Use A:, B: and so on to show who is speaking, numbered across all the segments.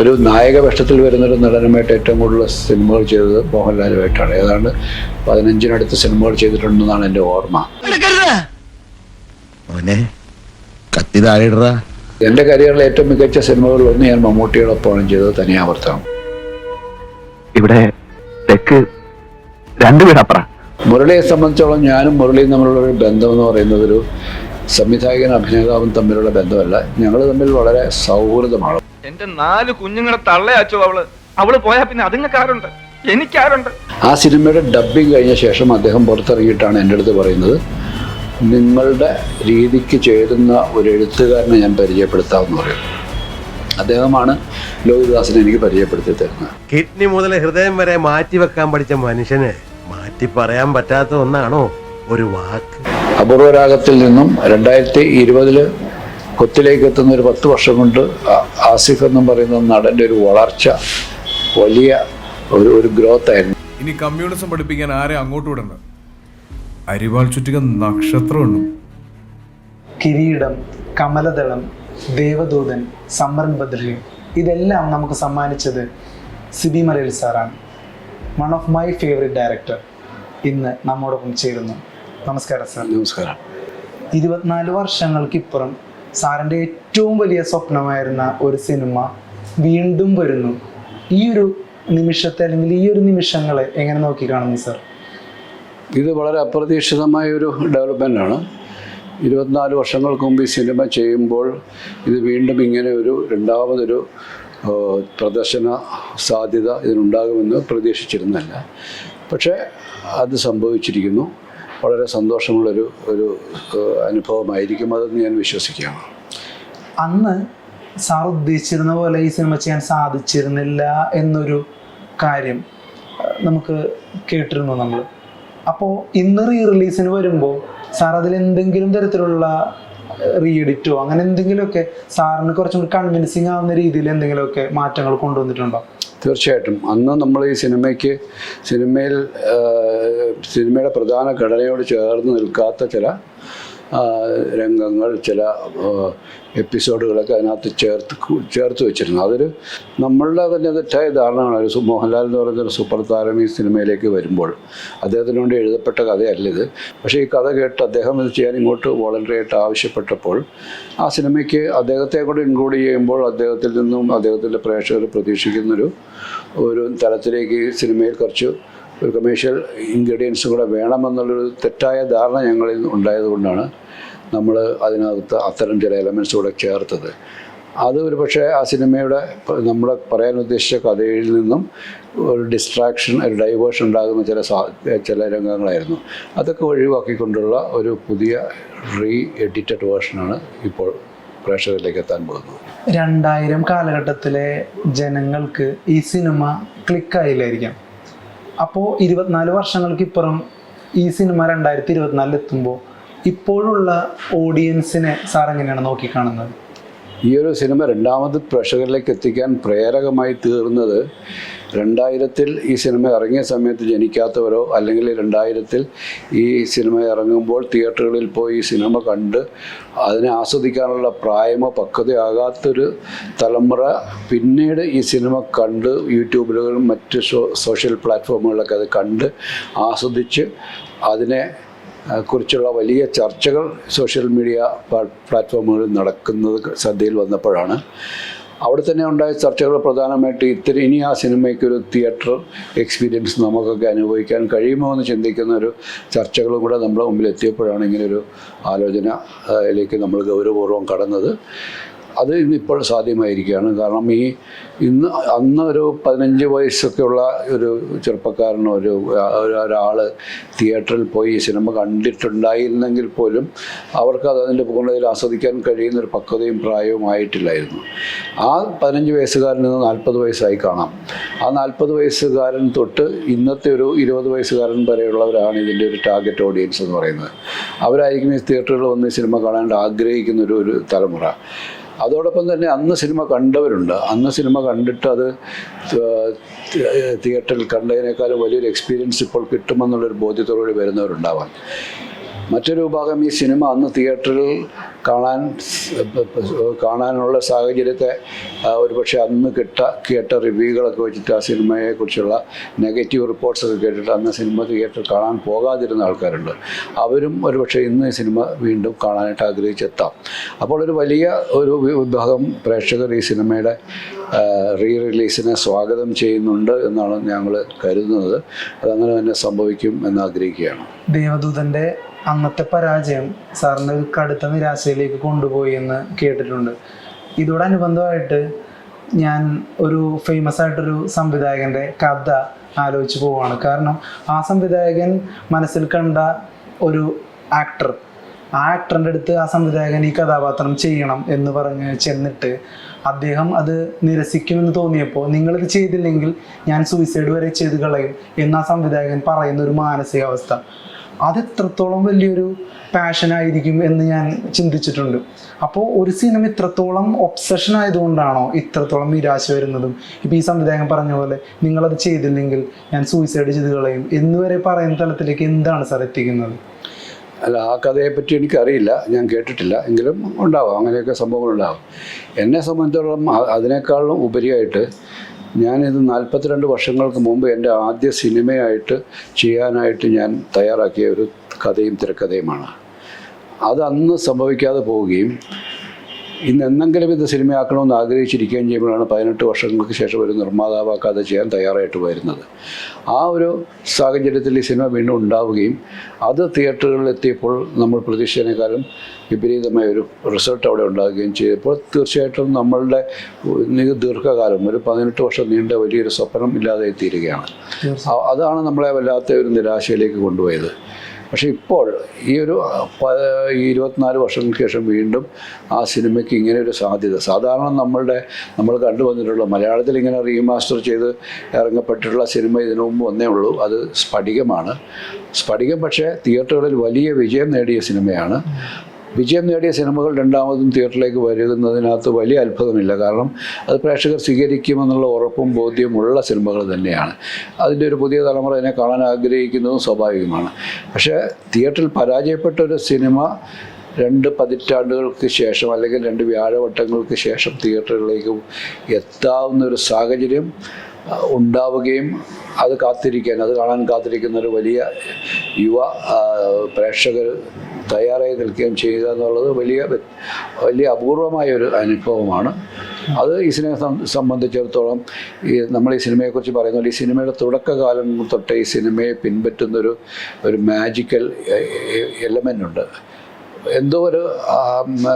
A: ഒരു നായക വേഷത്തിൽ വരുന്നൊരു നടനുമായിട്ട് ഏറ്റവും കൂടുതൽ സിനിമകൾ ചെയ്തത് മോഹൻലാലുമായിട്ടാണ്. ഏതാണ്ട് പതിനഞ്ചിനടുത്ത് സിനിമകൾ ചെയ്തിട്ടുണ്ടെന്നാണ് എന്റെ ഓർമ്മ.
B: കത്തി
A: എന്റെ കരിയറിലെ ഏറ്റവും മികച്ച സിനിമകളിൽ ഒന്ന് ഞാൻ മമ്മൂട്ടിയോടൊപ്പമാണ് ചെയ്തത് തനിയാവർത്തനം
C: ഇവിടെ തെക്ക് രണ്ടു വീടപ്പുറ.
A: മുരളിയെ സംബന്ധിച്ചോളം ഞാനും മുരളിയും തമ്മിലുള്ള ഒരു ബന്ധം എന്ന് പറയുന്നത് ഒരു സംവിധായകനും അഭിനേതാവും തമ്മിലുള്ള ബന്ധമല്ല. ഞങ്ങൾ തമ്മിൽ വളരെ സൗഹൃദമാണ്.
D: എന്റെ നാല് കുഞ്ഞുങ്ങളെ തള്ളയാച്ചു അവൾ. അവൾ പോയാ പിന്നെ അതുങ്ങൾക്കാരുണ്ട് എനിക്കാരുണ്ട്.
A: ആ സിനിമയുടെ ഡബ്ബിംഗ് കഴിഞ്ഞ ശേഷം അദ്ദേഹം പുറത്തിറങ്ങിയിട്ടാണ് എന്റെ അടുത്ത് പറയുന്നത്. നിങ്ങളുടെ രീതിക്ക് ചേരുന്ന ഒരു എഴുത്തുകാരനെ ഞാൻ പരിചയപ്പെടുത്താമെന്ന് പറയും അദ്ദേഹമാണ് ലോഹിതദാസിനെ എനിക്ക് പരിചയപ്പെടുത്തി തരുന്നത്.
E: കിഡ്നി മുതൽ ഹൃദയം വരെ മാറ്റി വെക്കാൻ പഠിച്ച മനുഷ്യന് മാറ്റി പറയാൻ പറ്റാത്ത ഒന്നാണോ ഒരു വാക്ക്?
A: അപൂർവരാഗത്തിൽ നിന്നും രണ്ടായിരത്തി ഇരുപതിൽ കൊത്തിലേക്ക് എത്തുന്ന ഒരു പത്ത് വർഷം കൊണ്ട് ആസിഫ് എന്ന് പറയുന്ന നടന്റെ ഒരു വളർച്ച വലിയ ഒരു ഒരു ഗ്രോത്ത് ആയിരുന്നു.
F: ഇനി കമ്മ്യൂണിസം പഠിപ്പിക്കാൻ ആരെ അങ്ങോട്ട് വിടണ്ട? അരിവാൾ ചുറ്റിക നക്ഷത്രമുണ്ട്.
G: കിരീടം കമലദളം ദേവദൂതൻ സമ്മരൻ ബദ്രി ഇതെല്ലാം നമുക്ക് സമ്മാനിച്ചത് സിബി മലയിൽ സാറാണ്. One of my favourite director ഇന്ന് നമ്മോടൊപ്പം ചേരുന്നു. നമസ്കാരം സാർ.
A: നമസ്കാരം.
G: ഇരുപത്തിനാല് വർഷങ്ങൾക്കിപ്പുറം സാറിന്റെ ഏറ്റവും വലിയ സ്വപ്നമായിരുന്ന ഒരു സിനിമ വീണ്ടും വരുന്നു. ഈ ഒരു നിമിഷത്തെ അല്ലെങ്കിൽ ഈ ഒരു നിമിഷങ്ങളെ എങ്ങനെ നോക്കി കാണുന്നു സർ?
A: ഇത് വളരെ അപ്രതീക്ഷിതമായ ഒരു ഡെവലപ്മെന്റ് ആണ്. ഇരുപത്തിനാല് വർഷങ്ങൾക്ക് മുമ്പ് ഈ സിനിമ ചെയ്യുമ്പോൾ ഇത് വീണ്ടും ഇങ്ങനെ ഒരു രണ്ടാമതൊരു പ്രദർശന സാധ്യത ഇതിനുണ്ടാകുമെന്ന് പ്രതീക്ഷിച്ചിരുന്നല്ല പക്ഷേ അത് സംഭവിച്ചിരിക്കുന്നു. വളരെ സന്തോഷമുള്ളൊരു ഒരു അനുഭവമായിരിക്കും അതെന്ന് ഞാൻ വിശ്വസിക്കുകയാണ്
G: അന്ന് സാർ ഉദ്ദേശിച്ചിരുന്ന പോലെ ഈ സിനിമ ചെയ്യാൻ സാധിച്ചിരുന്നില്ല എന്നൊരു കാര്യം നമുക്ക് കേട്ടിരുന്നു നമ്മൾ. അപ്പോൾ ഇന്ന് റീ റിലീസിന് വരുമ്പോൾ സാർ അതിൽ എന്തെങ്കിലും തരത്തിലുള്ള റീ എഡിറ്റോ അങ്ങനെ എന്തെങ്കിലുമൊക്കെ സാറിന് കുറച്ചും കൂടി കൺവിൻസിങ് ആവുന്ന രീതിയിൽ എന്തെങ്കിലുമൊക്കെ മാറ്റങ്ങൾ കൊണ്ടുവന്നിട്ടുണ്ടോ?
A: തീർച്ചയായിട്ടും. അന്ന് നമ്മൾ ഈ സിനിമയ്ക്ക് സിനിമയിൽ സിനിമയുടെ പ്രധാന ഘടനയോട് ചേർന്ന് നിൽക്കാത്ത ചില രംഗങ്ങൾ ചില എപ്പിസോഡുകളൊക്കെ അതിനകത്ത് ചേർത്ത് ചേർത്ത് വെച്ചിരുന്നു. അതൊരു നമ്മളുടെ തന്നെ തെറ്റായ ധാരണയാണ്. ഒരു മോഹൻലാൽ എന്ന് പറയുന്ന ഒരു സൂപ്പർ താരം ഈ സിനിമയിലേക്ക് വരുമ്പോൾ അദ്ദേഹത്തിന് വേണ്ടി എഴുതപ്പെട്ട കഥയല്ല ഇത്. പക്ഷേ ഈ കഥ കേട്ട് അദ്ദേഹം ഇത് ചെയ്യാൻ ഇങ്ങോട്ട് വോളണ്ടറി ആയിട്ട് ആവശ്യപ്പെട്ടപ്പോൾ ആ സിനിമയ്ക്ക് അദ്ദേഹത്തെ കൂടെ ഇൻക്ലൂഡ് ചെയ്യുമ്പോൾ അദ്ദേഹത്തിൽ നിന്നും അദ്ദേഹത്തിന്റെ പ്രേക്ഷകർ പ്രതീക്ഷിക്കുന്നൊരു ഒരു തലത്തിലേക്ക് സിനിമയിൽ കുറച്ച് ഒരു കമേഴ്ഷ്യൽ ഇൻഗ്രീഡിയൻസ് കൂടെ വേണമെന്നുള്ളൊരു തെറ്റായ ധാരണ ഞങ്ങളിൽ ഉണ്ടായതുകൊണ്ടാണ് നമ്മൾ അതിനകത്ത് അത്തരം ചില എലമെൻസ് കൂടെ ചേർത്തത്. അത് ഒരു പക്ഷേ ആ സിനിമയുടെ നമ്മൾ പറയാൻ ഉദ്ദേശിച്ച കഥയിൽ നിന്നും ഒരു ഡിസ്ട്രാക്ഷൻ ഒരു ഡൈവേർഷൻ ഉണ്ടാകുന്ന ചില ചില രംഗങ്ങളായിരുന്നു. അതൊക്കെ ഒഴിവാക്കിക്കൊണ്ടുള്ള ഒരു പുതിയ റീ എഡിറ്റഡ് വേർഷനാണ് ഇപ്പോൾ പ്രേക്ഷകരിലേക്ക് എത്താൻ പോകുന്നത്.
G: രണ്ടായിരം കാലഘട്ടത്തിലെ ജനങ്ങൾക്ക് ഈ സിനിമ ക്ലിക്കായില്ലായിരിക്കാം അപ്പോൾ ഇരുപത്തിനാല് വർഷങ്ങൾക്കിപ്പുറം ഈ സിനിമ രണ്ടായിരത്തി ഇരുപത്തിനാലിൽ എത്തുമ്പോൾ ഇപ്പോഴുള്ള ഓഡിയൻസിനെ സാർ എങ്ങനെയാണ് നോക്കിക്കാണുന്നത്?
A: ഈ ഒരു സിനിമ രണ്ടാമത് പ്രേക്ഷകരിലേക്ക് എത്തിക്കാൻ പ്രേരകമായി തീർന്നത് രണ്ടായിരത്തിൽ ഈ സിനിമ ഇറങ്ങിയ സമയത്ത് ജനിക്കാത്തവരോ അല്ലെങ്കിൽ രണ്ടായിരത്തിൽ ഈ സിനിമ ഇറങ്ങുമ്പോൾ തിയേറ്ററുകളിൽ പോയി ഈ സിനിമ കണ്ട് അതിനെ ആസ്വദിക്കാനുള്ള പ്രായമോ പക്വതയാകാത്തൊരു തലമുറ പിന്നീട് ഈ സിനിമ കണ്ട് യൂട്യൂബിലും മറ്റ് സോഷ്യൽ പ്ലാറ്റ്ഫോമുകളിലൊക്കെ അത് കണ്ട് ആസ്വദിച്ച് അതിനെ കുറിച്ചുള്ള വലിയ ചർച്ചകൾ സോഷ്യൽ മീഡിയ പ്ലാറ്റ്ഫോമുകളിൽ നടക്കുന്നത് ശ്രദ്ധയിൽ വന്നപ്പോഴാണ്. അവിടെ തന്നെ ഉണ്ടായ ചർച്ചകൾ പ്രധാനമായിട്ട് ഇത്തിരി ഇനി ആ സിനിമയ്ക്ക് ഒരു തിയേറ്റർ എക്സ്പീരിയൻസ് നമുക്കൊക്കെ അനുഭവിക്കാൻ കഴിയുമോ എന്ന് ചിന്തിക്കുന്ന ഒരു ചർച്ചകളും കൂടെ നമ്മുടെ മുമ്പിൽ എത്തിയപ്പോഴാണ് ഇങ്ങനെ ഒരു ആലോചനയിലേക്ക് നമ്മൾ ഗൗരവപൂർവം കടന്നത്. അത് ഇന്നിപ്പോൾ സാധ്യമായിരിക്കുകയാണ്. കാരണം ഈ ഇന്ന് അന്ന് ഒരു പതിനഞ്ച് വയസ്സൊക്കെയുള്ള ഒരു ചെറുപ്പക്കാരനോ ഒരു ഒരാൾ തിയേറ്ററിൽ പോയി സിനിമ കണ്ടിട്ടുണ്ടായിരുന്നെങ്കിൽ പോലും അവർക്ക് അത് അതിന്റെ പൂർണതയിൽ ആസ്വദിക്കാൻ കഴിയുന്ന ഒരു പക്വതയും പ്രായവും ആയിട്ടില്ലായിരുന്നു. ആ പതിനഞ്ച് വയസ്സുകാരൻ നിന്ന് നാൽപ്പത് വയസ്സായി കാണാം. ആ നാൽപ്പത് വയസ്സുകാരൻ തൊട്ട് ഇന്നത്തെ ഒരു ഇരുപത് വയസ്സുകാരൻ വരെയുള്ളവരാണ് ഇതിന്റെ ഒരു ടാർഗറ്റ് ഓഡിയൻസ് എന്ന് പറയുന്നത്. അവരായിരിക്കും ഈ തിയേറ്ററുകൾ വന്ന് സിനിമ കാണാൻ ആഗ്രഹിക്കുന്ന ഒരു ഒരു തലമുറ. അതോടൊപ്പം തന്നെ അന്ന് സിനിമ കണ്ടവരുണ്ട്. അന്ന് സിനിമ കണ്ടിട്ട് അത് തിയേറ്ററിൽ കണ്ടതിനേക്കാളും വലിയൊരു എക്സ്പീരിയൻസ് ഇപ്പോൾ കിട്ടുമെന്നുള്ളൊരു ബോധ്യത്തോടുകൂടി വരുന്നവരുണ്ടാവാം. മറ്റൊരു വിഭാഗം ഈ സിനിമ അന്ന് തിയേറ്ററിൽ കാണാൻ കാണാനുള്ള സാഹചര്യത്തെ ഒരുപക്ഷെ അന്ന് കിട്ട കേട്ട റിവ്യൂകളൊക്കെ വെച്ചിട്ട് ആ സിനിമയെക്കുറിച്ചുള്ള നെഗറ്റീവ് റിപ്പോർട്ട്സൊക്കെ കേട്ടിട്ട് അന്ന് സിനിമ തിയേറ്ററിൽ കാണാൻ പോകാതിരുന്ന ആൾക്കാരുണ്ട്. അവരും ഒരുപക്ഷെ ഇന്ന് ഈ സിനിമ വീണ്ടും കാണാനായിട്ട് ആഗ്രഹിച്ചെത്താം. അപ്പോൾ ഒരു വലിയ ഒരു വിഭാഗം പ്രേക്ഷകർ ഈ സിനിമയുടെ റീ റിലീസിനെ സ്വാഗതം ചെയ്യുന്നുണ്ട് എന്നാണ് ഞങ്ങൾ കരുതുന്നത്. അതങ്ങനെ തന്നെ സംഭവിക്കും എന്ന് ആഗ്രഹിക്കുകയാണ്.
G: ദേവദൂതന്റെ അന്നത്തെ പരാജയം സാറിന്റെ ഒരു കടുത്ത നിരാശയിലേക്ക് കൊണ്ടുപോയി എന്ന് കേട്ടിട്ടുണ്ട്. ഇതോടനുബന്ധമായിട്ട് ഞാൻ ഒരു ഫേമസ് ആയിട്ടൊരു സംവിധായകന്റെ കഥ ആലോചിച്ച് പോവാണ് കാരണം ആ സംവിധായകൻ മനസ്സിൽ കണ്ട ഒരു ആക്ടർ ആ ആക്ടറിന്റെ അടുത്ത് ആ സംവിധായകൻ ഈ കഥാപാത്രം ചെയ്യണം എന്ന് പറഞ്ഞ് ചെന്നിട്ട് അദ്ദേഹം അത് നിരസിക്കുമെന്ന് തോന്നിയപ്പോൾ നിങ്ങളിത് ചെയ്തില്ലെങ്കിൽ ഞാൻ സൂയിസൈഡ് വരെ ചെയ്ത് കളയും എന്ന് ആ സംവിധായകൻ പറയുന്ന ഒരു മാനസികാവസ്ഥ. അത് എത്രത്തോളം വലിയൊരു പാഷനായിരിക്കും എന്ന് ഞാൻ ചിന്തിച്ചിട്ടുണ്ട്. അപ്പോൾ ഒരു സിനിമ ഇത്രത്തോളം ഒബ്സഷൻ ആയതുകൊണ്ടാണോ ഇത്രത്തോളം നിരാശ വരുന്നതും? ഇപ്പം ഈ സംവിധായകൻ പറഞ്ഞ പോലെ നിങ്ങളത് ചെയ്തില്ലെങ്കിൽ ഞാൻ സൂയിസൈഡ് ചെയ്ത് കളയും എന്ന് വരെ പറയുന്ന തലത്തിലേക്ക് എന്താണ് സാർ എത്തിക്കുന്നത്?
A: അല്ല ആ കഥയെപ്പറ്റി എനിക്കറിയില്ല. ഞാൻ കേട്ടിട്ടില്ല. എങ്കിലും ഉണ്ടാവാം. അങ്ങനെയൊക്കെ സംഭവങ്ങളുണ്ടാവും. എന്നെ സംബന്ധിച്ചിടത്തോളം അതിനേക്കാളും ഉപരിയായിട്ട് ഞാനിത് നാൽപ്പത്തിരണ്ട് വർഷങ്ങൾക്ക് മുമ്പ് എന്റെ ആദ്യ സിനിമയായിട്ട് ചെയ്യാനായിട്ട് ഞാൻ തയ്യാറാക്കിയ ഒരു കഥയും തിരക്കഥയുമാണ്. അത് അന്ന് സംഭവിക്കാതെ പോവുകയും ഇന്ന് എന്തെങ്കിലും ഇത് സിനിമയാക്കണമെന്ന് ആഗ്രഹിച്ചിരിക്കുകയും ചെയ്യുമ്പോഴാണ് പതിനെട്ട് വർഷങ്ങൾക്ക് ശേഷം ഒരു നിർമ്മാതാവാക്കാതെ ചെയ്യാൻ തയ്യാറായിട്ട് വരുന്നത്. ആ ഒരു സാഹചര്യത്തിൽ ഈ സിനിമ വീണ്ടും ഉണ്ടാവുകയും അത് തിയേറ്ററുകളിൽ എത്തിയപ്പോൾ നമ്മൾ പ്രതീക്ഷിച്ചതിനേക്കാളും വിപരീതമായ ഒരു റിസൾട്ട് അവിടെ ഉണ്ടാകുകയും ചെയ്തപ്പോൾ തീർച്ചയായിട്ടും നമ്മളുടെ ദീർഘകാലം ഒരു പതിനെട്ട് വർഷം നീണ്ട വലിയൊരു സ്വപ്നം ഇല്ലാതെ എത്തിയിരിക്കുകയാണ്. അതാണ് നമ്മളെ വല്ലാത്ത ഒരു നിരാശയിലേക്ക് കൊണ്ടുപോയത്. പക്ഷേ ഇപ്പോൾ ഈ ഒരു ഇരുപത്തിനാല് വർഷങ്ങൾക്ക് ശേഷം വീണ്ടും ആ സിനിമയ്ക്ക് ഇങ്ങനെ ഒരു സാധ്യത. സാധാരണ നമ്മളുടെ നമ്മൾ കണ്ടുവന്നിട്ടുള്ള മലയാളത്തിൽ ഇങ്ങനെ റീമാസ്റ്റർ ചെയ്ത് ഇറങ്ങപ്പെട്ടിട്ടുള്ള സിനിമ ഇതിനു മുമ്പ് ഒന്നേ ഉള്ളൂ. അത് സ്ഫടികമാണ്. സ്ഫടികം പക്ഷേ തിയേറ്ററുകളിൽ വലിയ വിജയം നേടിയ സിനിമയാണ്. വിജയം നേടിയ സിനിമകൾ രണ്ടാമതും തിയേറ്ററിലേക്ക് വരുന്നതിനകത്ത് വലിയ അത്ഭുതമില്ല. കാരണം അത് പ്രേക്ഷകർ സ്വീകരിക്കുമെന്നുള്ള ഉറപ്പും ബോധ്യമുള്ള സിനിമകൾ തന്നെയാണ്. അതിന്റെ ഒരു പുതിയ തലമുറ അതിനെ കാണാൻ ആഗ്രഹിക്കുന്നതും സ്വാഭാവികമാണ്. പക്ഷേ തിയേറ്ററിൽ പരാജയപ്പെട്ട ഒരു സിനിമ രണ്ട് പതിറ്റാണ്ടുകൾക്ക് ശേഷം അല്ലെങ്കിൽ രണ്ട് വ്യാഴവട്ടങ്ങൾക്ക് ശേഷം തിയേറ്ററുകളിലേക്ക് എത്താവുന്ന ഒരു സാഹചര്യം ഉണ്ടാവുകയും അത് കാത്തിരിക്കാൻ അത് കാണാൻ കാത്തിരിക്കുന്ന ഒരു വലിയ യുവ പ്രേക്ഷകർ തയ്യാറായി നിൽക്കുകയും ചെയ്യുക എന്നുള്ളത് വലിയ വലിയ അപൂർവമായ ഒരു അനുഭവമാണ്. അത് ഈ സിനിമയെ സംബന്ധിച്ചിടത്തോളം ഈ നമ്മൾ ഈ സിനിമയെക്കുറിച്ച് പറയുന്ന പോലെ ഈ സിനിമയുടെ തുടക്കകാലം തൊട്ടേ ഈ സിനിമയെ പിൻപറ്റുന്നൊരു ഒരു മാജിക്കൽ എലമെന്റ് ഉണ്ട്. എന്തോ ഒരു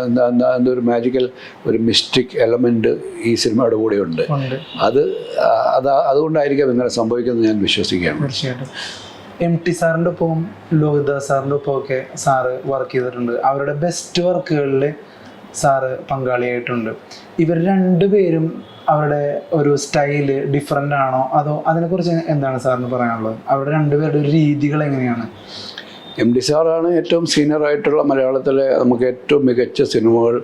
A: എന്താ ഒരു മാജിക്കൽ ഒരു മിസ്റ്റിക് എലമെന്റ് ഈ സിനിമയുടെ കൂടെ ഉണ്ട്. അതാ അത് അതുകൊണ്ടായിരിക്കാം ഇങ്ങനെ സംഭവിക്കുന്നത് ഞാൻ വിശ്വസിക്കുകയാണ്.
G: തീർച്ചയായിട്ടും. എം ടി സാറിന്റെ ഒപ്പം ലോഹിതദാസ് സാറിന്റെ ഒപ്പം ഒക്കെ സാറ് വർക്ക് ചെയ്തിട്ടുണ്ട്. അവരുടെ ബെസ്റ്റ് വർക്കുകളിൽ സാറ് പങ്കാളിയായിട്ടുണ്ട്. ഇവർ രണ്ടുപേരും അവരുടെ ഒരു സ്റ്റൈൽ ഡിഫറെന്റ് ആണോ? അതോ അതിനെക്കുറിച്ച് എന്താണ് സാറിന് പറയാനുള്ളത്? അവരുടെ രണ്ടുപേരുടെ ഒരു രീതികൾ എങ്ങനെയാണ്?
A: എം ഡി സാറാണ് ഏറ്റവും സീനിയർ ആയിട്ടുള്ള മലയാളത്തിലെ നമുക്ക് ഏറ്റവും മികച്ച സിനിമകൾ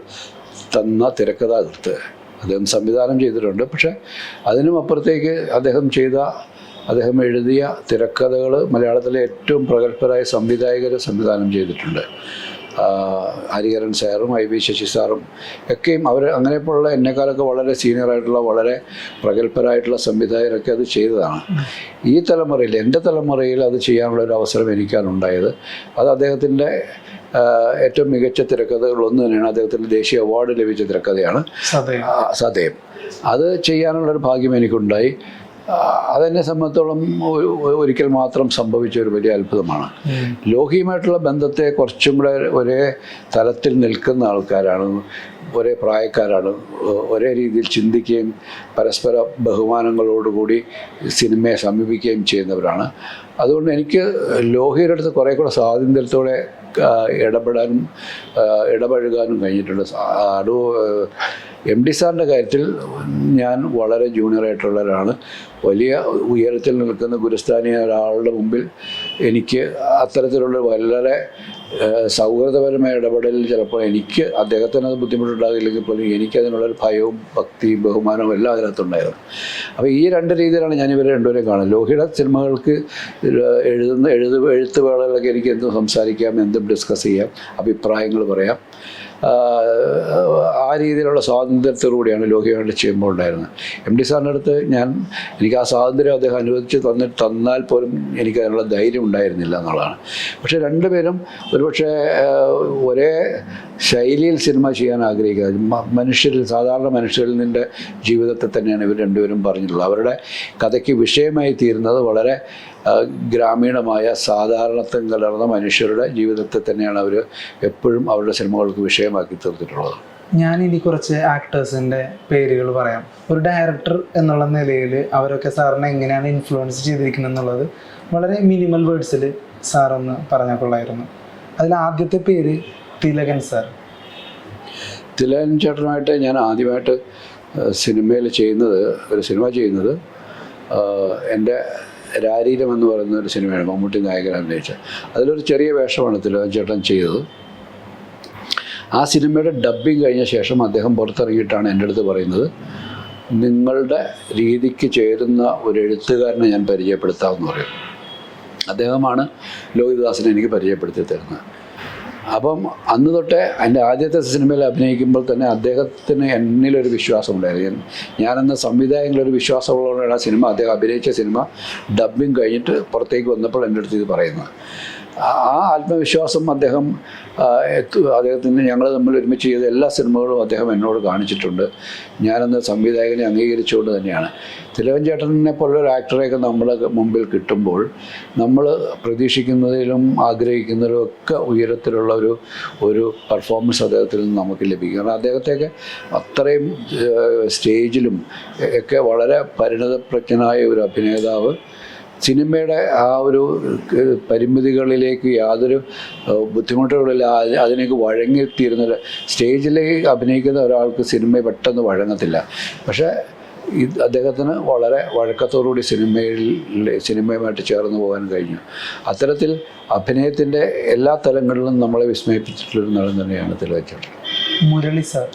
A: തന്ന തിരക്കഥാകൃത്ത്. അദ്ദേഹം സംവിധാനം ചെയ്തിട്ടുണ്ട്. പക്ഷേ അതിനും അപ്പുറത്തേക്ക് അദ്ദേഹം ചെയ്ത അദ്ദേഹം എഴുതിയ തിരക്കഥകൾ മലയാളത്തിലെ ഏറ്റവും പ്രഗത്ഭരായ സംവിധായകർ സംവിധാനം ചെയ്തിട്ടുണ്ട്. ഹരിഹരൻ സാറും ഐ വി ശശി സാറും ഒക്കെയും അവർ അങ്ങനെപ്പോലുള്ള എന്നെക്കാലൊക്കെ വളരെ സീനിയറായിട്ടുള്ള വളരെ പ്രഗത്ഭരായിട്ടുള്ള സംവിധായകരൊക്കെ അത് ചെയ്തതാണ്. ഈ തലമുറയിൽ എന്റെ തലമുറയിൽ അത് ചെയ്യാനുള്ള ഒരു അവസരം എനിക്കാണ് ഉണ്ടായത്. അത് അദ്ദേഹത്തിന്റെ ഏറ്റവും മികച്ച തിരക്കഥകൾ ഒന്ന് തന്നെയാണ്. അദ്ദേഹത്തിന് ദേശീയ അവാർഡ് ലഭിച്ച തിരക്കഥയാണ്
G: സതയം.
A: അത് ചെയ്യാനുള്ള ചെയ്യാനുള്ളൊരു ഭാഗ്യം എനിക്കുണ്ടായി. അതെന്നെ സംബന്ധിച്ചോളം ഒരു- ഒരിക്കൽ മാത്രം സംഭവിച്ച ഒരു വലിയ അത്ഭുതമാണ്. ലോഹിയുമായിട്ടുള്ള ബന്ധത്തെ കുറച്ചും കൂടെ ഒരേ തലത്തിൽ നിൽക്കുന്ന ആൾക്കാരാണ് ഒരേ പ്രായക്കാരാണ് ഒരേ രീതിയിൽ ചിന്തിക്കുകയും പരസ്പര ബഹുമാനങ്ങളോടുകൂടി സിനിമയെ സമീപിക്കുകയും ചെയ്യുന്നവരാണ്. അതുകൊണ്ട് എനിക്ക് ലോഹിയുടെ അടുത്ത് കുറേ കൂടെ സ്വാതന്ത്ര്യത്തോടെ ഇടപെടാനും ഇടപഴകാനും കഴിഞ്ഞിട്ടുണ്ട്. അടൂ എം ഡി സാറിന്റെ കാര്യത്തിൽ ഞാൻ വളരെ ജൂനിയറായിട്ടുള്ള ഒരാളാണ് വലിയ ഉയരത്തിൽ നിൽക്കുന്ന ഗുരുസ്ഥാനിയ ഒരാളുടെ മുമ്പിൽ എനിക്ക് അത്തരത്തിലുള്ള വളരെ സൗഹൃദപരമായ ഇടപെടൽ ചിലപ്പോൾ എനിക്ക് അദ്ദേഹത്തിന് അത് ബുദ്ധിമുട്ടുണ്ടാകില്ലെങ്കിൽ പോലും എനിക്കതിനുള്ളൊരു ഭയവും ഭക്തിയും ബഹുമാനവും എല്ലാം അതിനകത്തുണ്ടായിരുന്നു. അപ്പോൾ ഈ രണ്ട് രീതിയിലാണ് ഞാൻ ഇവരെ രണ്ടുപേരെയും കാണുന്നത്. ലോഹിയുടെ സിനിമകൾക്ക് എഴുതുന്ന എഴുതു എഴുത്തുവേളകളൊക്കെ എനിക്ക് എന്തും സംസാരിക്കാം എന്തും ഡിസ്കസ് ചെയ്യാം അഭിപ്രായങ്ങൾ പറയാം. ആ രീതിയിലുള്ള സ്വാതന്ത്ര്യത്തോടുകൂടിയാണ് ലോഹിയായിട്ട് ചെയ്യുമ്പോൾ ഉണ്ടായിരുന്നത്. എം ഡി സാറിന്റെ അടുത്ത് ഞാൻ എനിക്ക് ആ സ്വാതന്ത്ര്യം അദ്ദേഹം അനുവദിച്ച് തന്നിട്ട് തന്നാൽ പോലും എനിക്ക് അതിനുള്ള ധൈര്യം ഉണ്ടായിരുന്നില്ല എന്നുള്ളതാണ്. പക്ഷേ രണ്ടുപേരും ഒരുപക്ഷെ ഒരേ ശൈലിയിൽ സിനിമ ചെയ്യാൻ ആഗ്രഹിക്കുന്നത്. മനുഷ്യരിൽ സാധാരണ മനുഷ്യരിൽ നിന്റെ ജീവിതത്തെ തന്നെയാണ് ഇവർ രണ്ടുപേരും പറഞ്ഞിട്ടുള്ളത്. അവരുടെ കഥയ്ക്ക് വിഷയമായി തീരുന്നത് വളരെ ഗ്രാമീണമായ സാധാരണത്വം കലർന്ന മനുഷ്യരുടെ ജീവിതത്തെ തന്നെയാണ് അവർ എപ്പോഴും അവരുടെ സിനിമകൾക്ക് വിഷയമാക്കി തീർത്തിട്ടുള്ളത്.
G: ഞാൻ ഇനി കുറച്ച് ആക്ടേഴ്സിന്റെ പേരുകൾ പറയാം. ഒരു ഡയറക്ടർ എന്നുള്ള നിലയിൽ അവരൊക്കെ സാറിനെ എങ്ങനെയാണ് ഇൻഫ്ലുവൻസ് ചെയ്തിരിക്കുന്നത് എന്നുള്ളത് വളരെ മിനിമൽ വേർഡ്സിൽ സാറൊന്ന് പറഞ്ഞാൽ കൊള്ളായിരുന്നു. അതിൽ ആദ്യത്തെ പേര് തിലകൻ സാർ.
A: തിലകൻ ചേട്ടനുമായിട്ട് ഞാൻ ആദ്യമായിട്ട് സിനിമയിൽ ചെയ്യുന്നത് ഒരു സിനിമ ചെയ്യുന്നത് എന്റെ രാരീരം എന്ന് പറയുന്ന ഒരു സിനിമയാണ് മമ്മൂട്ടി നായകൻ അഭിനയിച്ച. അതിലൊരു ചെറിയ വേഷമാണ് തിലകൻ ചേട്ടൻ ചെയ്തത്. ആ സിനിമയുടെ ഡബ്ബിങ് കഴിഞ്ഞ ശേഷം അദ്ദേഹം പുറത്തിറങ്ങിയിട്ടാണ് എന്റെ അടുത്ത് പറയുന്നത് നിങ്ങളുടെ രീതിക്ക് ചേരുന്ന ഒരു എഴുത്തുകാരനെ ഞാൻ പരിചയപ്പെടുത്താമെന്ന് പറയും അദ്ദേഹമാണ് ലോഹിതദാസിനെ എനിക്ക് പരിചയപ്പെടുത്തി തരുന്നത്. അപ്പം അന്ന് തൊട്ടേ എന്റെ ആദ്യത്തെ സിനിമയിൽ അഭിനയിക്കുമ്പോൾ തന്നെ അദ്ദേഹത്തിന് എന്നിലൊരു വിശ്വാസം ഉണ്ടായിരുന്നു ഞാൻ- ഞാനെന്ന സംവിധായകനിലൊരു വിശ്വാസമുള്ളതുകൊണ്ടാണ് ആ സിനിമ അദ്ദേഹം അഭിനയിച്ച സിനിമ ഡബ്ബിങ് കഴിഞ്ഞിട്ട് പുറത്തേക്ക് വന്നപ്പോൾ എന്റെ അടുത്ത് ഇത് പറയുന്നത്. ആ ആത്മവിശ്വാസം അദ്ദേഹം അദ്ദേഹത്തിന് ഞങ്ങൾ തമ്മിൽ ഒരുമിച്ച് ചെയ്ത എല്ലാ സിനിമകളും അദ്ദേഹം എന്നോട് കാണിച്ചിട്ടുണ്ട്. ഞാനന്ന് സംവിധായകനെ അംഗീകരിച്ചുകൊണ്ട് തന്നെയാണ്. തിലവൻ ചേട്ടനെ ഒരു ആക്ടറെയൊക്കെ നമ്മുടെ മുമ്പിൽ കിട്ടുമ്പോൾ നമ്മൾ പ്രതീക്ഷിക്കുന്നതിലും ആഗ്രഹിക്കുന്നതിലും ഒക്കെ ഉയരത്തിലുള്ള ഒരു ഒരു പെർഫോമൻസ് അദ്ദേഹത്തിൽ നിന്ന് നമുക്ക് ലഭിക്കും. കാരണം അദ്ദേഹത്തെയൊക്കെ അത്രയും സ്റ്റേജിലും ഒക്കെ വളരെ പരിണതപ്രജ്ഞനായ ഒരു അഭിനേതാവ് സിനിമയുടെ ആ ഒരു പരിമിതികളിലേക്ക് യാതൊരു ബുദ്ധിമുട്ടുകളില്ല. അതിനേക്ക് അതിലേക്ക് വഴങ്ങിത്തീരുന്നില്ല സ്റ്റേജിലേക്ക് അഭിനയിക്കുന്ന ഒരാൾക്ക് സിനിമ പെട്ടെന്ന് വഴങ്ങത്തില്ല. പക്ഷേ ഇത് അദ്ദേഹത്തിന് വളരെ വഴക്കത്തോടുകൂടി സിനിമയിൽ സിനിമയുമായിട്ട് ചേർന്ന് പോകാൻ കഴിഞ്ഞു. അത്തരത്തിൽ അഭിനയത്തിന്റെ എല്ലാ തലങ്ങളിലും നമ്മളെ വിസ്മയിപ്പിച്ചിട്ടുള്ളൊരു നടൻ തന്നെയാണ് തിലകച്ചേട്ടൻ
G: മുരളി സാർ.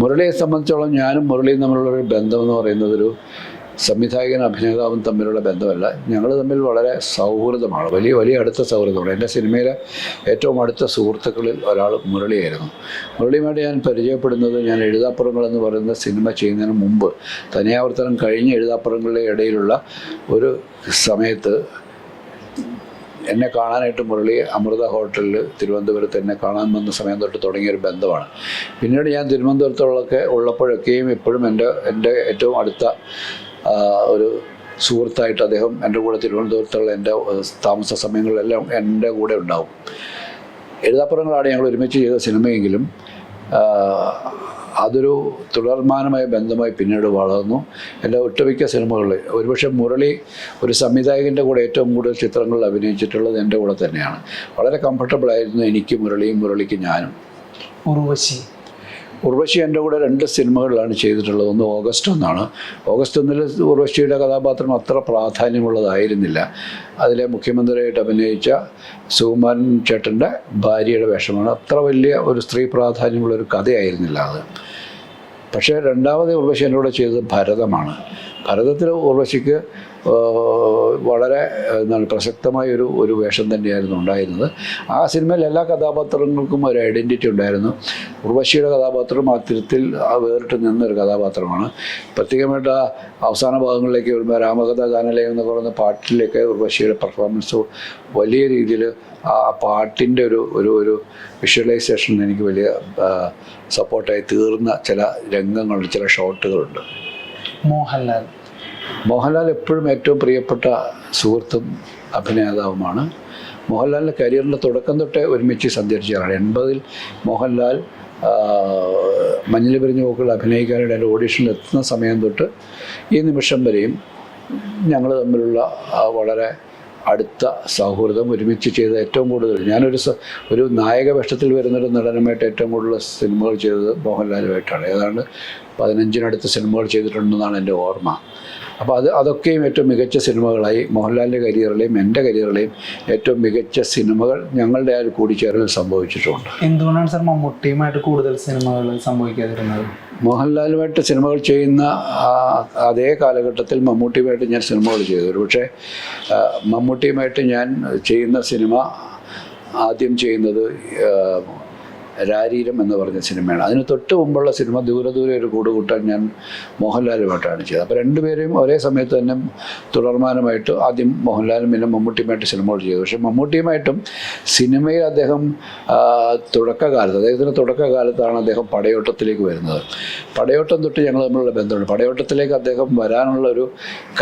A: മുരളിയെ സംബന്ധിച്ചോളം ഞാനും മുരളിയും തമ്മിലുള്ളൊരു ബന്ധമെന്ന് പറയുന്നത് ഒരു സംവിധായകനും അഭിനേതാവും തമ്മിലുള്ള ബന്ധമല്ല. ഞങ്ങൾ തമ്മിൽ വളരെ സൗഹൃദമാണ്. വലിയ വലിയ അടുത്ത സൗഹൃദമാണ്. എന്റെ സിനിമയിലെ ഏറ്റവും അടുത്ത സുഹൃത്തുക്കളിൽ ഒരാൾ മുരളിയായിരുന്നു. മുരളിയുമായിട്ട് ഞാൻ പരിചയപ്പെടുന്നത് ഞാൻ എഴുതാപ്പുറങ്ങൾ എന്ന് പറയുന്ന സിനിമ ചെയ്യുന്നതിന് മുമ്പ് തനിയാവർത്തനം കഴിഞ്ഞ എഴുതാപ്പുറങ്ങളുടെ ഇടയിലുള്ള ഒരു സമയത്ത് എന്നെ കാണാനായിട്ട് മുരളി അമൃത ഹോട്ടലിൽ തിരുവനന്തപുരത്ത് എന്നെ കാണാൻ വന്ന സമയം തൊട്ട് തുടങ്ങിയൊരു ബന്ധമാണ്. പിന്നീട് ഞാൻ തിരുവനന്തപുരത്തുള്ളൊക്കെ ഉള്ളപ്പോഴൊക്കെയും ഇപ്പോഴും എന്റെ എന്റെ ഏറ്റവും അടുത്ത ഒരു സുഹൃത്തായിട്ട് അദ്ദേഹം എന്റെ കൂടെ തിരുവനന്തപുരത്തുള്ള എന്റെ താമസ സമയങ്ങളിലെല്ലാം എന്റെ കൂടെ ഉണ്ടാവും. എഴുതാപ്പുറങ്ങളാണ് ഞങ്ങൾ ഒരുമിച്ച് ചെയ്ത സിനിമയെങ്കിലും അതൊരു തുടർമാനമായ ബന്ധമായി പിന്നീട് വളർന്നു. എന്റെ ഒട്ടുമിക്ക സിനിമകളിൽ ഒരുപക്ഷെ മുരളി ഒരു സംവിധായകന്റെ കൂടെ ഏറ്റവും കൂടുതൽ ചിത്രങ്ങളിൽ അഭിനയിച്ചിട്ടുള്ളത് എന്റെ കൂടെ തന്നെയാണ്. വളരെ കംഫർട്ടബിൾ ആയിരുന്നു എനിക്ക് മുരളിയും മുരളിക്ക് ഞാനും.
G: ഉർവശി.
A: ഉർവശി എന്റെ കൂടെ രണ്ട് സിനിമകളിലാണ് ചെയ്തിട്ടുള്ളത്. ഒന്ന് ഓഗസ്റ്റ് ഒന്നാണ്. ഓഗസ്റ്റ് ഒന്നിൽ ഉർവശിയുടെ കഥാപാത്രം അത്ര പ്രാധാന്യമുള്ളതായിരുന്നില്ല. അതിലെ മുഖ്യമന്ത്രിയായിട്ട് അഭിനയിച്ച സുകുമാരൻ ചേട്ടന്റെ ഭാര്യയുടെ വേഷമാണ്. അത്ര വലിയ ഒരു സ്ത്രീ പ്രാധാന്യമുള്ള ഒരു കഥയായിരുന്നില്ല അത്. പക്ഷേ രണ്ടാമത് ഉർവശി എന്റെ കൂടെ ചെയ്തത് ഭരതമാണ്. ഭരതത്തിൽ ഉർവശിക്ക് വളരെ എന്താണ് പ്രസക്തമായ ഒരു ഒരു വേഷം തന്നെയായിരുന്നു ഉണ്ടായിരുന്നത്. ആ സിനിമയിൽ എല്ലാ കഥാപാത്രങ്ങൾക്കും ഒരു ഐഡന്റിറ്റി ഉണ്ടായിരുന്നു. ഉർവശിയുടെ കഥാപാത്രം ആ തിരുത്തിൽ വേറിട്ട് നിന്നൊരു കഥാപാത്രമാണ്. പ്രത്യേകമായിട്ട് ആ അവസാന ഭാഗങ്ങളിലേക്ക് വരുമ്പോൾ രാമകഥ ഗാനലയം എന്ന് പറയുന്ന പാട്ടിലേക്ക് ഉർവശിയുടെ പെർഫോമൻസ് വലിയ രീതിയിൽ ആ പാട്ടിന്റെ ഒരു ഒരു ഒരു വിഷ്വലൈസേഷൻ എനിക്ക് വലിയ സപ്പോർട്ടായി തീർന്ന ചില രംഗങ്ങളുണ്ട് ചില ഷോട്ടുകളുണ്ട്
G: മോഹൻലാൽ.
A: മോഹൻലാൽ എപ്പോഴും ഏറ്റവും പ്രിയപ്പെട്ട സുഹൃത്തും അഭിനേതാവുമാണ്. മോഹൻലാലിന്റെ കരിയറിന്റെ തുടക്കം തൊട്ടേ ഒരുമിച്ച് സഞ്ചരിച്ചതാണ് എൺപതിൽ മോഹൻലാൽ മഞ്ഞിൽ പിരിഞ്ഞ പൂക്കൾ അഭിനയിക്കാനായിട്ട് എന്റെ ഓഡീഷനിൽ എത്തുന്ന സമയം തൊട്ട് ഈ നിമിഷം വരെയും ഞങ്ങൾ തമ്മിലുള്ള വളരെ അടുത്ത സൗഹൃദം ഒരുമിച്ച് ചെയ്ത ഏറ്റവും കൂടുതൽ ഞാനൊരു ഒരു നായക വേഷത്തിൽ വരുന്നൊരു നടനുമായിട്ട് ഏറ്റവും കൂടുതൽ സിനിമകൾ ചെയ്തത് മോഹൻലാലുമായിട്ടാണ്. ഏതാണ്ട് പതിനഞ്ചിനടുത്ത് സിനിമകൾ ചെയ്തിട്ടുണ്ടെന്നാണ് എന്റെ ഓർമ്മ. അപ്പോൾ അത് അതൊക്കെയും ഏറ്റവും മികച്ച സിനിമകളായി മോഹൻലാലിന്റെ കരിയറിലെയും എന്റെ കരിയറിലെയും ഏറ്റവും മികച്ച സിനിമകൾ ഞങ്ങളുടെ ആ ഒരു കൂടിച്ചേരൽ സംഭവിച്ചിട്ടുണ്ട്.
G: എന്തുകൊണ്ടാണ് സാർ മമ്മൂട്ടിയുമായിട്ട് കൂടുതൽ സിനിമകൾ സംഭവിക്കാതിരുന്നത്?
A: മോഹൻലാലുമായിട്ട് സിനിമകൾ ചെയ്യുന്ന ആ, അതേ കാലഘട്ടത്തിൽ മമ്മൂട്ടിയുമായിട്ട് ഞാൻ സിനിമകൾ ചെയ്തു ഒരു പക്ഷേ മമ്മൂട്ടിയുമായിട്ട് ഞാൻ ചെയ്യുന്ന സിനിമ ആദ്യം ചെയ്യുന്നത് രാരീരം എന്ന് പറഞ്ഞ സിനിമയാണ്. അതിന് തൊട്ട് മുമ്പുള്ള സിനിമ ദൂരെ ദൂരെ ഒരു കൂടുകൂട്ടൻ ഞാൻ മോഹൻലാലുമായിട്ടാണ് ചെയ്തത്. അപ്പോൾ രണ്ടുപേരെയും ഒരേ സമയത്ത് തന്നെ തുടർമാനമായിട്ട് ആദ്യം മോഹൻലാലും പിന്നെ മമ്മൂട്ടിയുമായിട്ട് സിനിമകൾ ചെയ്തു. പക്ഷേ മമ്മൂട്ടിയുമായിട്ടും സിനിമയിൽ അദ്ദേഹം തുടക്കകാലത്ത് അദ്ദേഹത്തിന്റെ തുടക്കകാലത്താണ് അദ്ദേഹം പടയോട്ടത്തിലേക്ക് വരുന്നത്. പടയോട്ടം തൊട്ട് ഞങ്ങൾ തമ്മിലുള്ള ബന്ധമുണ്ട്. പടയോട്ടത്തിലേക്ക് അദ്ദേഹം വരാനുള്ള ഒരു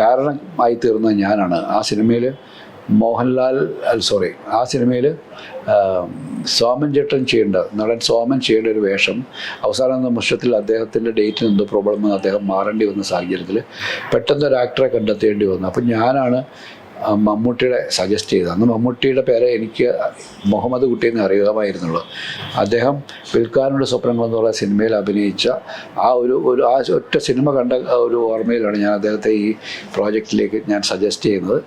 A: കാരണമായി തീർന്ന ഞാനാണ്. ആ സിനിമയിൽ മോഹൻലാൽ സോറി ആ സിനിമയിൽ സോമൻ ചേട്ടൻ ചെയ്യേണ്ട നടൻ സോമൻ ചെയ്യേണ്ട ഒരു വേഷം അവസാന നിമിഷത്തിൽ അദ്ദേഹത്തിന്റെ ഡേറ്റിന് എന്തോ പ്രോബ്ലം വന്ന് അദ്ദേഹം മാറേണ്ടി വന്ന സാഹചര്യത്തിൽ പെട്ടെന്ന് ഒരു ആക്ടറെ കണ്ടെത്തേണ്ടി വന്നു. അപ്പം ഞാനാണ് മമ്മൂട്ടിയുടെ സജസ്റ്റ് ചെയ്തത്. അന്ന് മമ്മൂട്ടിയുടെ പേരെ എനിക്ക് മുഹമ്മദ് കുട്ടി എന്ന് അറിയാമായിരുന്നുള്ളൂ. അദ്ദേഹം വിൽക്കാനുള്ള സ്വപ്നങ്ങൾ എന്നുള്ള സിനിമയിൽ അഭിനയിച്ച ആ ഒരു ഒരു ആ ഒറ്റ സിനിമ കണ്ട ഒരു ഓർമ്മയിലാണ് ഞാൻ അദ്ദേഹത്തെ ഈ പ്രോജക്റ്റിലേക്ക് ഞാൻ സജസ്റ്റ് ചെയ്യുന്നത്.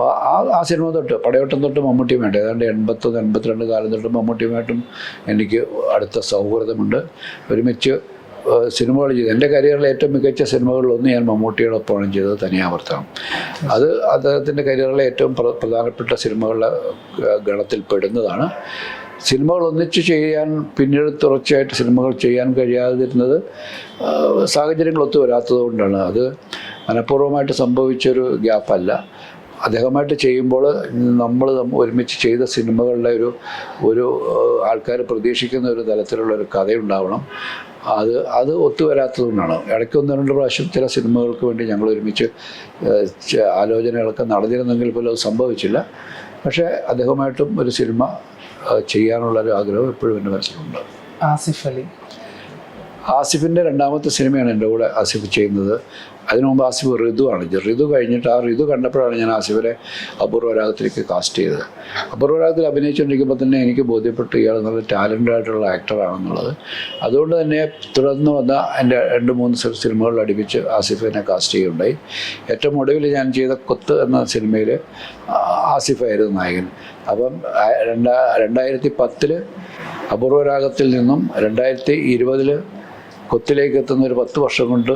A: ആ- ആ സിനിമ തൊട്ട് പടയോട്ടം തൊട്ട് മമ്മൂട്ടിയുമായിട്ട് ഏതാണ്ട് എൺപത്തൊന്ന് എൺപത്തിരണ്ട് കാലം തൊട്ട് മമ്മൂട്ടിയുമായിട്ടും എനിക്ക് അടുത്ത സൗഹൃദമുണ്ട്. ഒരുമിച്ച് സിനിമകൾ ചെയ്തു എന്റെ കരിയറിൽ ഏറ്റവും മികച്ച സിനിമകളിലൊന്ന് ഞാൻ മമ്മൂട്ടിയോടൊപ്പമാണ് ചെയ്തത് തനിയാവർത്തനം അത് അദ്ദേഹത്തിന്റെ കരിയറിലെ ഏറ്റവും പ്ര- പ്രധാനപ്പെട്ട സിനിമകളുടെ ഗണത്തിൽ പെടുന്നതാണ്. സിനിമകൾ ഒന്നിച്ച് ചെയ്യാൻ പിന്നീട് തുടർച്ചയായിട്ട് സിനിമകൾ ചെയ്യാൻ കഴിയാതിരുന്നത് സാഹചര്യങ്ങൾ ഒത്തു വരാത്തത് കൊണ്ടാണ്. അത് മനഃപൂർവമായിട്ട് സംഭവിച്ചൊരു ഗ്യാപ്പല്ല. അദ്ദേഹമായിട്ട് ചെയ്യുമ്പോൾ നമ്മൾ ഒരുമിച്ച് ചെയ്ത സിനിമകളുടെ ഒരു ഒരു ആൾക്കാർ പ്രതീക്ഷിക്കുന്ന ഒരു തലത്തിലുള്ള ഒരു കഥയുണ്ടാവണം. അത് അത് ഒത്തുവരാത്തതുകൊണ്ടാണ് ഇടയ്ക്ക് ഒന്ന് രണ്ട് പ്രാവശ്യം ചില സിനിമകൾക്ക് വേണ്ടി ഞങ്ങൾ ഒരുമിച്ച് ആലോചനകളൊക്കെ നടന്നിരുന്നെങ്കിൽ പോലും അത് സംഭവിച്ചില്ല. പക്ഷേ അദ്ദേഹമായിട്ടും ഒരു സിനിമ ചെയ്യാനുള്ളൊരു ആഗ്രഹം എപ്പോഴും എന്റെ മനസ്സിലുണ്ട്.
G: ആസിഫ് അലി.
A: ആസിഫിന്റെ രണ്ടാമത്തെ സിനിമയാണ് എന്റെ കൂടെ ആസിഫ് ചെയ്യുന്നത്. അതിനു മുമ്പ് ആസിഫ് ഋതു ആണ് ഋതു കഴിഞ്ഞിട്ട് ആ ഋതു കണ്ടപ്പോഴാണ് ഞാൻ ആസിഫിനെ അപൂർവരാഗത്തിലേക്ക് കാസ്റ്റ് ചെയ്തത്. അപൂർവരാഗത്തിൽ അഭിനയിച്ചുകൊണ്ടിരിക്കുമ്പോൾ തന്നെ എനിക്ക് ബോധ്യപ്പെട്ടു ഇയാൾ നല്ല ടാലന്റഡ് ആയിട്ടുള്ള ആക്ടറാണെന്നുള്ളത് അതുകൊണ്ട് തന്നെ തുടർന്ന് വന്ന എന്റെ രണ്ട് മൂന്ന് സിനിമകളിൽ അടുപ്പിച്ച് ആസിഫിനെ കാസ്റ്റ് ചെയ്യുകയുണ്ടായി. ഏറ്റവും ഒടുവിൽ ഞാൻ ചെയ്ത കൊത്ത് എന്ന സിനിമയിൽ ആസിഫായിരുന്നു നായകൻ. അപ്പം രണ്ടാ രണ്ടായിരത്തി പത്തിൽ അപൂർവരാഗത്തിൽ നിന്നും രണ്ടായിരത്തി ഇരുപതിൽ കൊത്തിലേക്ക് എത്തുന്ന ഒരു പത്ത് വർഷം കൊണ്ട്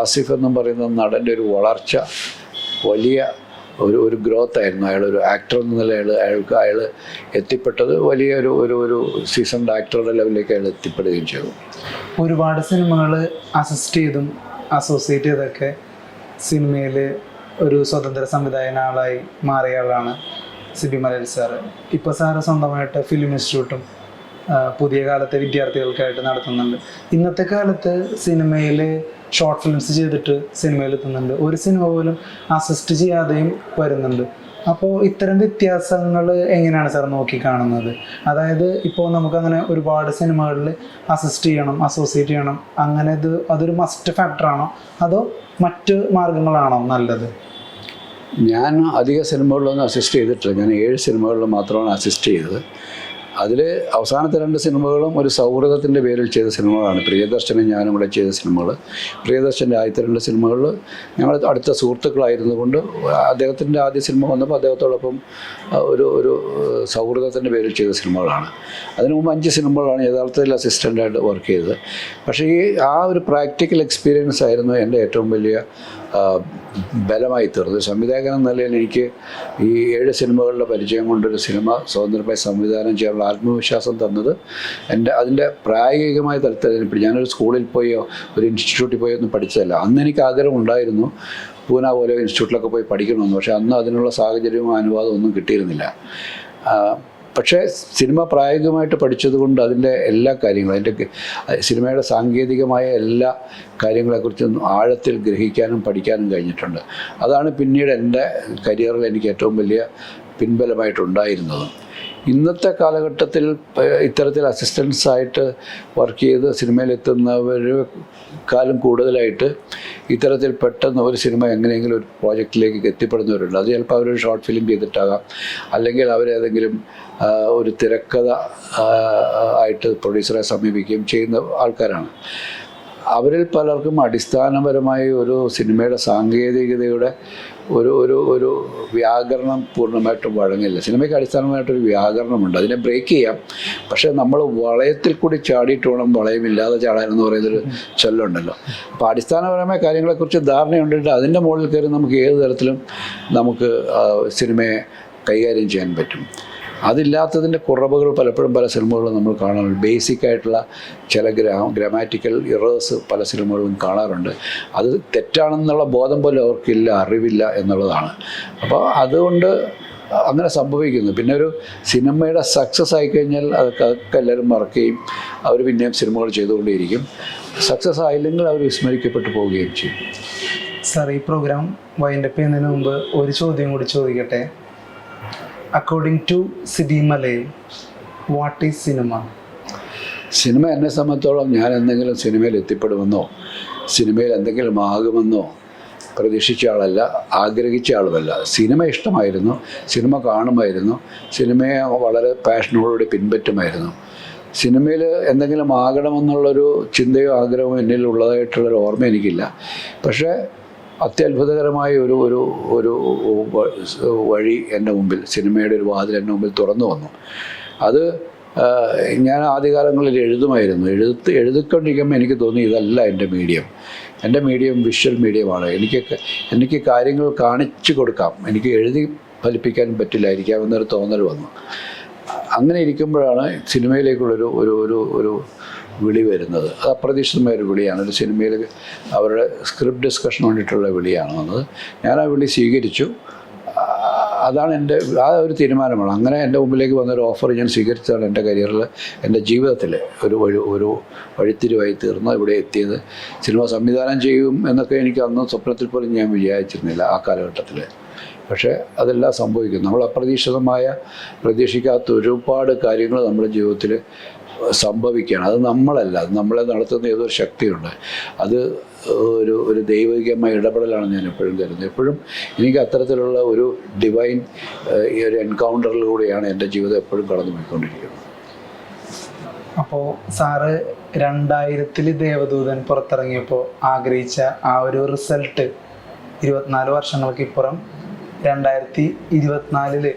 A: ആസിഫ് എന്നും പറയുന്ന നടന്റെ ഒരു വളർച്ച വലിയ ഒരു ഒരു ഗ്രോത്ത് ആയിരുന്നു. അയാൾ ഒരു ആക്ടർ എന്ന നിലയിൽ അയാൾക്ക് അയാൾ എത്തിപ്പെട്ടത് വലിയ ഒരു ഒരു ഒരു സീസൺഡ് ആക്ടറുടെ ലെവലിലേക്ക് അയാൾ എത്തിപ്പെടുകയും ചെയ്തു.
G: ഒരുപാട് സിനിമകൾ അസിസ്റ്റ് ചെയ്തും അസോസിയേറ്റ് ചെയ്തൊക്കെ സിനിമയിൽ ഒരു സ്വതന്ത്ര സംവിധായകന ആളായി മാറിയ ആളാണ് സിബി മലയിൽ സാറ് ഇപ്പോൾ സാറ് സ്വന്തമായിട്ട് ഫിലിം ഇൻസ്റ്റിറ്റ്യൂട്ടും പുതിയ കാലത്തെ വിദ്യാർത്ഥികൾക്കായിട്ട് നടത്തുന്നുണ്ട്. ഇന്നത്തെ കാലത്ത് സിനിമയിൽ ഷോർട്ട് ഫിലിംസ് ചെയ്തിട്ട് സിനിമയിൽ എത്തുന്നുണ്ട് ഒരു സിനിമ പോലും അസിസ്റ്റ് ചെയ്യാതെയും വരുന്നുണ്ട്. അപ്പോൾ ഇത്തരം വ്യത്യാസങ്ങൾ എങ്ങനെയാണ് സാർ നോക്കിക്കാണുന്നത്? അതായത് ഇപ്പോൾ നമുക്കങ്ങനെ ഒരുപാട് സിനിമകളിൽ അസിസ്റ്റ് ചെയ്യണം അസോസിയേറ്റ് ചെയ്യണം അങ്ങനെ ഇത് അതൊരു മസ്റ്റ് ഫാക്ടറാണോ അതോ മറ്റ് മാർഗങ്ങളാണോ നല്ലത്?
A: ഞാൻ അധിക സിനിമകളിലൊന്നും അസിസ്റ്റ് ചെയ്തിട്ടില്ല. ഞാൻ ഏഴ് സിനിമകളിൽ മാത്രമാണ് അസിസ്റ്റ് ചെയ്തത്. അതിൽ അവസാനത്തെ രണ്ട് സിനിമകളും ഒരു സൗഹൃദത്തിന്റെ പേരിൽ ചെയ്ത സിനിമകളാണ്. പ്രിയദർശനും ഞാനും കൂടെ ചെയ്ത സിനിമകൾ പ്രിയദർശന്റെ ആദ്യത്തെ രണ്ട് സിനിമകളിൽ ഞങ്ങൾ അടുത്ത സുഹൃത്തുക്കളായിരുന്നു കൊണ്ട് അദ്ദേഹത്തിന്റെ ആദ്യ സിനിമ വന്നപ്പോൾ അദ്ദേഹത്തോടൊപ്പം ഒരു ഒരു സൗഹൃദത്തിന്റെ പേരിൽ ചെയ്ത സിനിമകളാണ്. അതിനു മുമ്പ് അഞ്ച് സിനിമകളാണ് യഥാർത്ഥത്തിൽ അസിസ്റ്റന്റായിട്ട് വർക്ക് ചെയ്തത്. പക്ഷേ ഈ ആ ഒരു പ്രാക്ടിക്കൽ എക്സ്പീരിയൻസ് ആയിരുന്നു എന്റെ ഏറ്റവും വലിയ ബലമായി തീർന്നത് ഒരു സംവിധായകൻ എന്ന നിലയിൽ എനിക്ക് ഈ ഏഴ് സിനിമകളുടെ പരിചയം കൊണ്ടൊരു സിനിമ സ്വതന്ത്രമായി സംവിധാനം ചെയ്യാനുള്ള ആത്മവിശ്വാസം തന്നത് എന്റെ അതിന്റെ പ്രായോഗികമായ തലത്തിൽ എനിക്ക് ഞാനൊരു സ്കൂളിൽ പോയോ ഒരു ഇൻസ്റ്റിറ്റ്യൂട്ടിൽ പോയോ ഒന്നും പഠിച്ചതല്ല. അന്ന് എനിക്ക് ആഗ്രഹം ഉണ്ടായിരുന്നു പൂന പോലെ ഇൻസ്റ്റിറ്റ്യൂട്ടിലൊക്കെ പോയി പഠിക്കണമെന്ന്. പക്ഷേ അന്ന് അതിനുള്ള സാഹചര്യവും ഒന്നും കിട്ടിയിരുന്നില്ല. പക്ഷേ സിനിമ പ്രായോഗികമായിട്ട് പഠിച്ചതുകൊണ്ട് അതിന്റെ എല്ലാ കാര്യങ്ങളും അതിന്റെ സിനിമയുടെ സാങ്കേതികമായ എല്ലാ കാര്യങ്ങളെക്കുറിച്ചും ആഴത്തിൽ ഗ്രഹിക്കാനും പഠിക്കാനും കഴിഞ്ഞിട്ടുണ്ട്. അതാണ് പിന്നീട് എന്റെ കരിയറിൽ എനിക്ക് ഏറ്റവും വലിയ പിൻബലമായിട്ടുണ്ടായിരുന്നത്. ഇന്നത്തെ കാലഘട്ടത്തിൽ ഇത്തരത്തിൽ അസിസ്റ്റൻസ് ആയിട്ട് വർക്ക് ചെയ്ത് സിനിമയിലെത്തുന്നവരെക്കാളും കൂടുതലായിട്ട് ഇത്തരത്തിൽ പെട്ടെന്ന് ഒരു സിനിമ എങ്ങനെയെങ്കിലും ഒരു പ്രോജക്റ്റിലേക്ക് എത്തിപ്പെടുന്നവരുണ്ട്. അത് ചിലപ്പോൾ അവരൊരു ഷോർട്ട് ഫിലിം ചെയ്തിട്ടാകാം. അല്ലെങ്കിൽ അവരേതെങ്കിലും ഒരു തിരക്കഥ ആയിട്ട് പ്രൊഡ്യൂസറെ സമീപിക്കുകയും ചെയ്യുന്ന ആൾക്കാരാണ്. അവരിൽ പലർക്കും അടിസ്ഥാനപരമായി ഒരു സിനിമയുടെ സാങ്കേതികതയുടെ ഒരു ഒരു ഒരു വ്യാകരണം പൂർണമായിട്ടും വഴങ്ങില്ല. സിനിമയ്ക്ക് അടിസ്ഥാനമായിട്ടൊരു വ്യാകരണമുണ്ട്. അതിനെ ബ്രേക്ക് ചെയ്യാം. പക്ഷേ നമ്മൾ വളയത്തിൽ കൂടി ചാടിയിട്ട് വേണം വളയമില്ലാതെ ചാടാൻ എന്ന് പറയുന്നൊരു ചൊല്ലുണ്ടല്ലോ. അപ്പോൾ അടിസ്ഥാനപരമായ കാര്യങ്ങളെക്കുറിച്ച് ധാരണയുണ്ടെങ്കിൽ അതിന്റെ മുകളിൽ കയറി നമുക്ക് ഏത് തരത്തിലും നമുക്ക് സിനിമയെ കൈകാര്യം ചെയ്യാൻ പറ്റും. അതില്ലാത്തതിന്റെ കുറവുകൾ പലപ്പോഴും പല സിനിമകളിലും നമ്മൾ കാണാറുണ്ട്. ബേസിക് ആയിട്ടുള്ള ചില ഗ്രാ ഗ്രാമാറ്റിക്കൽ ഇറേഴ്സ് പല സിനിമകളിലും കാണാറുണ്ട്. അത് തെറ്റാണെന്നുള്ള ബോധം പോലും അവർക്കില്ല അറിവില്ല എന്നുള്ളതാണ്. അപ്പോൾ അതുകൊണ്ട് അങ്ങനെ സംഭവിക്കുന്നു. പിന്നെ ഒരു സിനിമയുടെ സക്സസ് ആയിക്കഴിഞ്ഞാൽ അതൊക്കെ അതൊക്കെ എല്ലാവരും മറക്കുകയും അവർ പിന്നെയും സിനിമകൾ ചെയ്തുകൊണ്ടേയിരിക്കും. സക്സസ് ആയില്ലെങ്കിൽ അവർ വിസ്മരിക്കപ്പെട്ടു പോവുകയും ചെയ്യും.
G: സാർ ഈ പ്രോഗ്രാം വൈൻഡപ്പ് ചെയ്യുന്നതിന് മുമ്പ് ഒരു ചോദ്യം കൂടി ചോദിക്കട്ടെ? According to Sibi Malayil what is cinema
A: cinema എന്നെ സംബന്ധിച്ചോളം ഞാൻ എന്തെങ്കിലും സിനിമയിൽ എത്തിപ്പെടുമെന്നോ സിനിമയിൽ എന്തെങ്കിലും ആകുമെന്നോ പ്രതീക്ഷിച്ച ആളല്ല ആഗ്രഹിച്ച ആളുമല്ല. സിനിമ ഇഷ്ടമായിരുന്നു സിനിമ കാണുമായിരുന്നു സിനിമയെ വളരെ പാഷനോടുകൂടി പിൻപറ്റുമായിരുന്നു. സിനിമയിൽ എന്തെങ്കിലും ആകണമെന്നുള്ളൊരു ചിന്തയോ ആഗ്രഹമോ എന്നിൽ ഉള്ളതായിട്ടുള്ളൊരു ഓർമ്മ എനിക്കില്ല. പക്ഷേ അത്യത്ഭുതകരമായ ഒരു ഒരു ഒരു വഴി എന്റെ മുമ്പിൽ സിനിമയുടെ ഒരു വാതിൽ എന്റെ മുമ്പിൽ തുറന്നു വന്നു. അത് ഞാൻ ആദ്യകാലങ്ങളിൽ എഴുതുമായിരുന്നു. എഴുത്ത് എഴുതിക്കൊണ്ടിരിക്കുമ്പോൾ എനിക്ക് തോന്നി ഇതല്ല എന്റെ മീഡിയം. എന്റെ മീഡിയം വിഷ്വൽ മീഡിയമാണ്. എനിക്ക് എനിക്ക് കാര്യങ്ങൾ കാണിച്ചു കൊടുക്കാം. എനിക്ക് എഴുതി ഫലിപ്പിക്കാൻ പറ്റില്ലായിരിക്കാം എന്നൊരു തോന്നൽ വന്നു. അങ്ങനെ ഇരിക്കുമ്പോഴാണ് സിനിമയിലേക്കുള്ളൊരു ഒരു ഒരു ഒരു വിളി വരുന്നത് അത് അപ്രതീക്ഷിതമായ ഒരു വിളിയാണ്. ഒരു സിനിമയിൽ അവരുടെ സ്ക്രിപ്റ്റ് ഡിസ്കഷന് വേണ്ടിയിട്ടുള്ള വിളിയാണ് വന്നത്. ഞാൻ ആ വിളി സ്വീകരിച്ചു. അതാണ് എന്റെ ആ ഒരു തീരുമാനമാണ്. അങ്ങനെ എന്റെ മുമ്പിലേക്ക് വന്നൊരു ഓഫർ ഞാൻ സ്വീകരിച്ചതാണ് എന്റെ കരിയറിൽ. എന്റെ ജീവിതത്തിൽ ഒരു വഴി ഒരു വഴിത്തിരിവായി തീർന്ന് ഇവിടെ എത്തിയത്. സിനിമ സംവിധാനം ചെയ്യും എന്നൊക്കെ എനിക്ക് അന്ന് സ്വപ്നത്തിൽ പോലും ഞാൻ വിചാരിച്ചിരുന്നില്ല ആ കാലഘട്ടത്തിൽ. പക്ഷേ അതെല്ലാം സംഭവിക്കും നമ്മൾ അപ്രതീക്ഷിതമായ പ്രതീക്ഷിക്കാത്ത ഒരുപാട് കാര്യങ്ങൾ നമ്മുടെ ജീവിതത്തിൽ സംഭവിക്കുകയാണ്. അത് നമ്മളല്ല. അത് നമ്മളെ നടത്തുന്ന ഏതൊരു ശക്തിയുണ്ട്. അത് ഒരു ഒരു ദൈവികമായ ഇടപെടലാണ് ഞാൻ എപ്പോഴും കരുതുന്നത്. എപ്പോഴും എനിക്ക് അത്തരത്തിലുള്ള ഒരു ഡിവൈൻ ഈ ഒരു എൻകൗണ്ടറിലൂടെയാണ് എന്റെ ജീവിതം എപ്പോഴും കടന്നു പോയിക്കൊണ്ടിരിക്കുന്നത്.
G: അപ്പോൾ സാറ് രണ്ടായിരത്തിൽ ദേവദൂതൻ പുറത്തിറങ്ങിയപ്പോൾ ആഗ്രഹിച്ച ആ ഒരു റിസൾട്ട് ഇരുപത്തിനാല് വർഷങ്ങൾക്ക് ഇപ്പുറം രണ്ടായിരത്തി ഇരുപത്തിനാലിൽ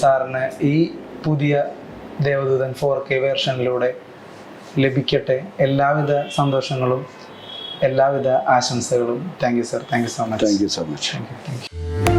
G: സാറിന് ഈ പുതിയ ദേവദൂതൻ ഫോർ കെ വേർഷനിലൂടെ ലഭിക്കട്ടെ. എല്ലാവിധ സന്തോഷങ്ങളും എല്ലാവിധ ആശംസകളും. Thank you sir thank you so much
A: thank you so much
G: thank you